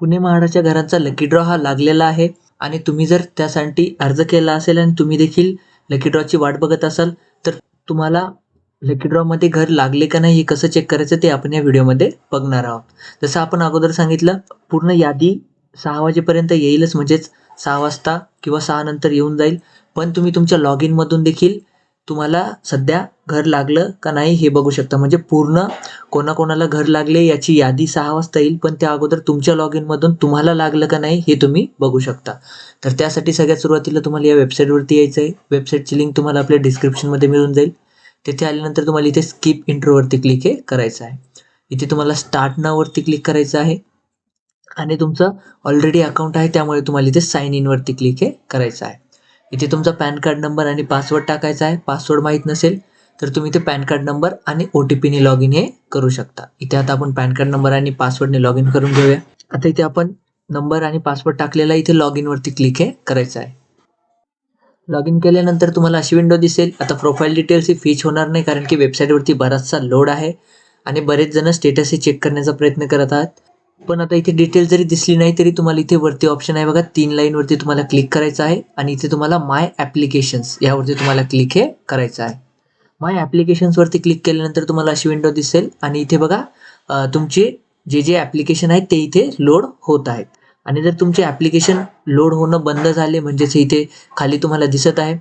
पुणे महाडाच्या घरांचा lucky draw हा लागलेला आहे. आणि तुम्ही जर त्यासाठी अर्ज केला असेल आणि तुम्ही देखील लकी ड्रॉची वाट बघत असाल तर तुम्हाला लकी ड्रॉमध्ये घर लागले का नाही हे कसं चेक करायचं ते आपण या व्हिडिओमध्ये बघणार आहोत. जसं आपण अगोदर सांगितलं पूर्ण यादी सहा वाजेपर्यंत येईलच म्हणजेच सहा वाजता किंवा सहा नंतर येऊन जाईल. पण तुम्ही तुमच्या लॉग इनमधून देखील तुम्हाला सध्या घर लागलं का नाही हे बघू शकता. म्हणजे पूर्ण कोणाकोणाला घर लागले याची यादी सहा वाजता येईल पण त्या अगोदर तुमच्या लॉग इनमधून तुम्हाला लागलं का नाही हे तुम्ही बघू शकता. तर त्यासाठी सगळ्यात सुरुवातीला तुम्हाला या वेबसाईटवरती यायचं आहे. वेबसाईटची लिंक तुम्हाला आपल्या डिस्क्रिप्शनमध्ये मिळून जाईल. तिथे आल्यानंतर तुम्हाला इथे स्किप इंट्रोवरती क्लिक हे करायचं आहे. इथे तुम्हाला स्टार्ट नावरती क्लिक करायचं आहे. आणि तुमचं ऑलरेडी अकाउंट आहे त्यामुळे तुम्हाला इथे साईन इनवरती क्लिक हे करायचं आहे. इथे तुमचा पॅन कार्ड नंबर आणि पासवर्ड टाकायचा आहे. पासवर्ड माहीत नसेल तर तुम्ही इथे पॅन कार्ड नंबर आणि ओ टी पीने लॉग इन हे करू शकता. इथे आता आपण पॅन कार्ड नंबर आणि पासवर्डने लॉग इन करून घेऊया. आता इथे आपण नंबर आणि पासवर्ड टाकलेला इथे लॉग इनवरती क्लिक हे करायचं आहे. लॉग इन केल्यानंतर तुम्हाला अशी विंडो दिसेल. आता प्रोफाईल डिटेल्स ही फीच होणार नाही कारण की वेबसाईटवरती बराचसा लोड आहे आणि बरेच जण स्टेटस हे चेक करण्याचा प्रयत्न करत आहात. पण आता इथे डिटेल जरी दिसली नाही तरी तुम्हाला इथे वरती ऑप्शन आहे बघा. तीन लाईनवरती तुम्हाला क्लिक करायचं आहे. आणि इथे तुम्हाला माय ॲप्लिकेशन्स यावरती तुम्हाला क्लिक हे करायचं आहे. माय ॲप्लिकेशन्सवरती क्लिक केल्यानंतर तुम्हाला अशी विंडो दिसेल. आणि इथे बघा तुमचे जे जे ॲप्लिकेशन आहेत ते इथे लोड होत आहेत. आणि जर तुमचे ॲप्लिकेशन लोड होणं बंद झाले म्हणजेच इथे खाली तुम्हाला दिसत आहे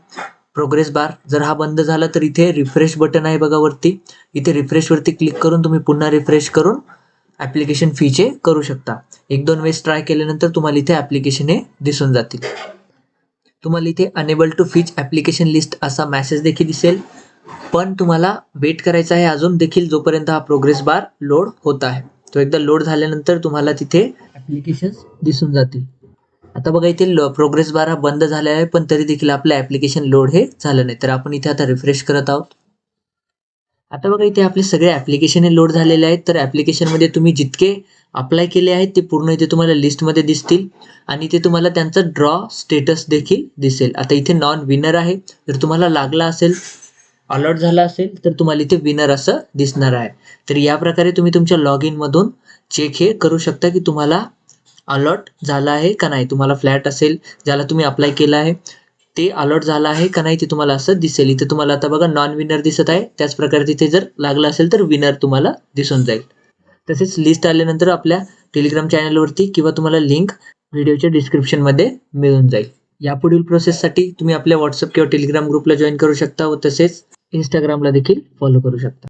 प्रोग्रेस बार जर हा बंद झाला तर इथे रिफ्रेश बटन आहे बघा वरती. इथे रिफ्रेशवरती क्लिक करून तुम्ही पुन्हा रिफ्रेश करून ॲप्लिकेशन फीचे करू शकता. एक दोन वेळेस ट्राय केल्यानंतर तुम्हाला इथे ॲप्लिकेशन हे दिसून जातील. तुम्हाला इथे unable to fetch application list असा मॅसेज देखील दिसेल. पण तुम्हाला वेट करायचा आहे अजून देखील जोपर्यंत हा प्रोग्रेस बार लोड होत आहे. तो एकदा लोड झाल्यानंतर तुम्हाला तिथे ॲप्लिकेशन्स दिसून जातील. आता बघा इथे प्रोग्रेस बार हा बंद झालेला आहे पण तरी देखील आपलं ॲप्लिकेशन लोड हे झालं नाही. तर आपण इथे आता रिफ्रेश करत आहोत. आता बघा इथे आपले सगळे ॲप्लिकेशन हे लोड झालेले आहेत. तर ॲप्लिकेशनमध्ये तुम्ही जितके अप्लाय केले आहेत ते पूर्ण इथे तुम्हाला लिस्टमध्ये दिसतील. आणि इथे तुम्हाला त्यांचं ड्रॉ स्टेटस देखील दिसेल. आता इथे नॉन विनर आहे. जर तुम्हाला लागला असेल अलॉट झाला असेल तर तुम्हाला इथे विनर असं दिसणार आहे. तर या प्रकारे तुम्ही तुमच्या लॉग इनमधून चेक हे करू शकता की तुम्हाला अलॉट झाला आहे का नाही. तुम्हाला फ्लॅट असेल ज्याला तुम्ही अप्लाय केला आहे. ते अलॉट झालं आहे का नाही ते तुम्हाला असं दिसेल. इथे तुम्हाला आता बघा नॉन विनर दिसत आहे. त्याचप्रकारे तिथे जर लागलं असेल तर विनर तुम्हाला दिसून जाईल. तसेच लिस्ट आल्यानंतर आपल्या टेलिग्राम चॅनलवरती किंवा तुम्हाला लिंक व्हिडिओच्या डिस्क्रिप्शनमध्ये मिळून जाईल. यापुढील प्रोसेससाठी तुम्ही आपल्या व्हॉट्सअप किंवा टेलिग्राम ग्रुपला जॉईन करू शकता व तसेच इंस्टाग्रामला देखील फॉलो करू शकता.